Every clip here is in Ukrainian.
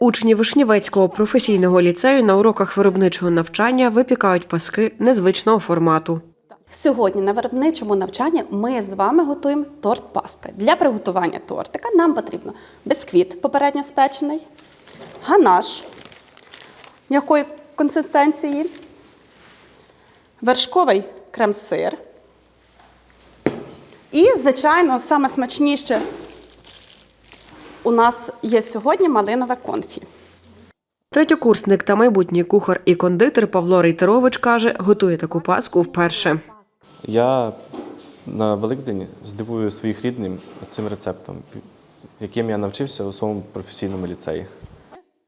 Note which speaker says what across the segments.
Speaker 1: Учні Вишнівецького професійного ліцею на уроках виробничого навчання випікають паски незвичного формату.
Speaker 2: Сьогодні на виробничому навчанні ми з вами готуємо торт паска. Для приготування тортика нам потрібно бисквіт попередньо спечений, ганаш м'якої консистенції, вершковий крем-сир. І, звичайно, саме смачніше у нас є сьогодні малинове конфі.
Speaker 1: Третьокурсник та майбутній кухар і кондитер Павло Рейтерович каже, готує таку паску вперше.
Speaker 3: Я на Великдень здивую своїх рідних цим рецептом, яким я навчився у своєму професійному ліцеї.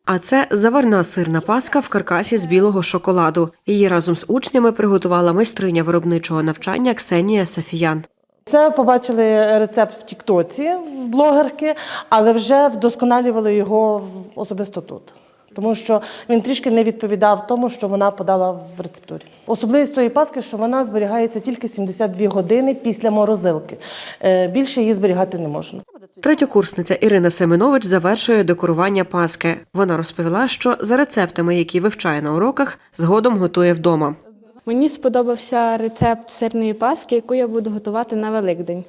Speaker 1: А це заварна сирна паска в каркасі з білого шоколаду. Її разом з учнями приготувала майстриня виробничого навчання Ксенія Сафіян.
Speaker 4: Це побачили рецепт в Тіктоці в блогерки, але вже вдосконалювали його особисто тут. Тому що він трішки не відповідав тому, що вона подала в рецептурі. Особливість тої паски, що вона зберігається тільки 72 години після морозилки. Е, Більше її зберігати не можна.
Speaker 1: Третьокурсниця Ірина Семенович завершує декорування паски. Вона розповіла, що за рецептами, які вивчає на уроках, згодом готує вдома.
Speaker 5: Мені сподобався рецепт сирної паски, яку я буду готувати на Великдень.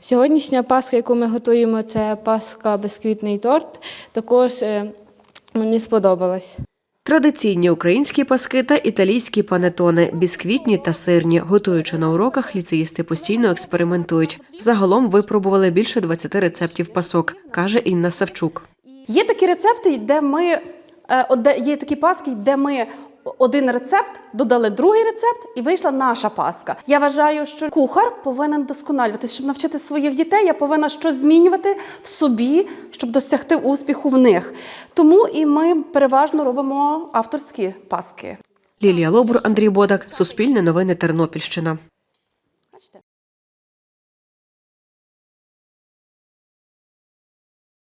Speaker 5: Сьогоднішня паска, яку ми готуємо, це паска безквітний торт. Також е, мені сподобалась.
Speaker 1: Традиційні українські паски та італійські панетони, бісквітні та сирні. Готуючи на уроках, ліцеїсти постійно експериментують. Загалом випробували більше 20 рецептів пасок, каже Інна Савчук.
Speaker 2: Є такі рецепти, де ми е, є такі паски, де ми один рецепт додали другий рецепт, і вийшла наша паска. Я вважаю, що кухар повинен досконалюватися, щоб навчити своїх дітей. Я повинна щось змінювати в собі, щоб досягти успіху в них. Тому і ми переважно робимо авторські паски.
Speaker 1: Лілія Лобур, Андрій Бодак, Суспільне новини Тернопільщина.